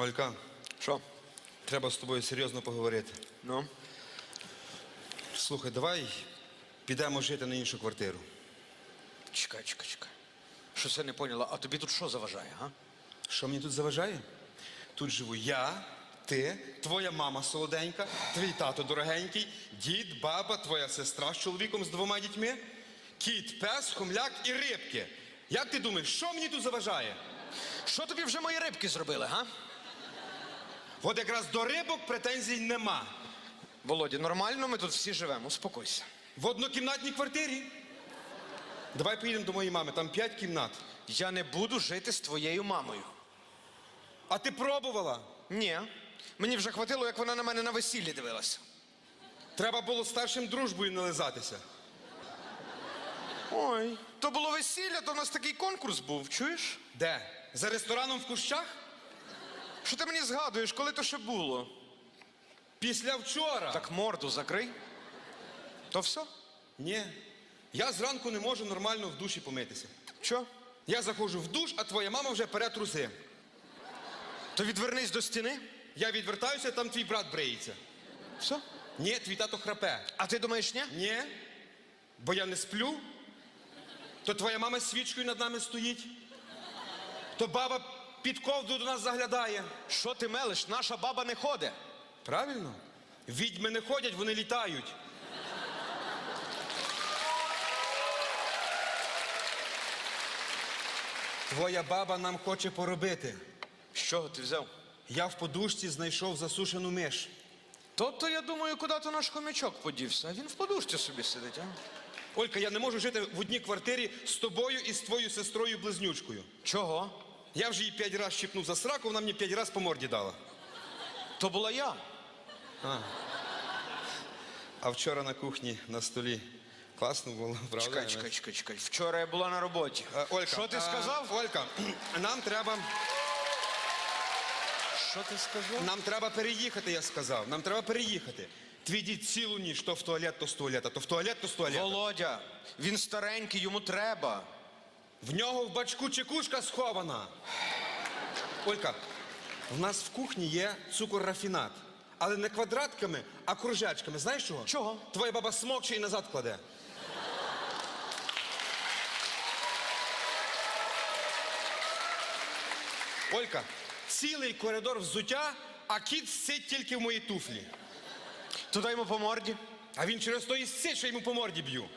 Олька, Що? треба з тобою серйозно поговорити. Ну? Слухай, давай підемо жити на іншу квартиру. Чекай, чекай, чекай. Що це не поняла? А тобі тут що заважає, га? Що мені тут заважає? Тут живу я, ти, твоя мама солоденька, твій тато дорогенький, дід, баба, твоя сестра з чоловіком з двома дітьми, кіт, пес, хомляк і рибки. Як ти думаєш, що мені тут заважає? Що тобі вже мої рибки зробили, га? От якраз до рибок претензій нема. Володя, нормально ми тут всі живемо, успокойся. В однокімнатній квартирі. Давай поїдемо до моєї мами, там п'ять кімнат. Я не буду жити з твоєю мамою. А ти пробувала? Ні. Мені вже хватило, як вона на мене на весіллі дивилася. Треба було старшим дружбою не лизатися. Ой, то було весілля, то у нас такий конкурс був, чуєш? Де? За рестораном в кущах? Що ти мені згадуєш, коли то ще було? Після вчора. Так морду закрий. То все? Ні. Я зранку не можу нормально в душі помитися. Що? Я заходжу в душ, а твоя мама вже пере труси. То відвернись до стіни. Я відвертаюся, там твій брат бриється. Все? Ні, твій тато храпе. А ти думаєш, ні? Ні. Бо я не сплю. То твоя мама з свічкою над нами стоїть. То баба під ковдру до нас заглядає. Що ти мелиш? Наша баба не ходить. Правильно? Відьми не ходять, вони літають. Твоя баба нам хоче поробити. З чого ти взяв? Я в подушці знайшов засушену миш. Тобто, я думаю, куди то наш хомячок подівся. А він в подушці собі сидить, а? Олька, я не можу жити в одній квартирі з тобою і з твоєю сестрою близнючкою. Чого? Я вже її п'ять разів щипнув за сраку, вона мені п'ять разів по морді дала. То була я. А вчора на кухні на столі класно було, правда? Чекай, чекай, чекай, чекай. Вчора я була на роботі. Е, Олька, Що ти е, сказав? Олька, нам треба, Що ти сказав? нам треба переїхати, я сказав. Нам треба переїхати. Твій дід цілу ніч, то в туалет, то з туалета, то в туалет, то з туалета. Володя, він старенький, йому треба. В нього в бачку чекушка схована. Олька, в нас в кухні є цукор рафінат. Але не квадратками, а кружечками. Знаєш чого? Чого? Твоя баба смокче і назад кладе. Олька, цілий коридор взуття, а кіт сить тільки в моїй туфлі. То дай йому по морді. А він через то і сить, що йому по морді б'ю.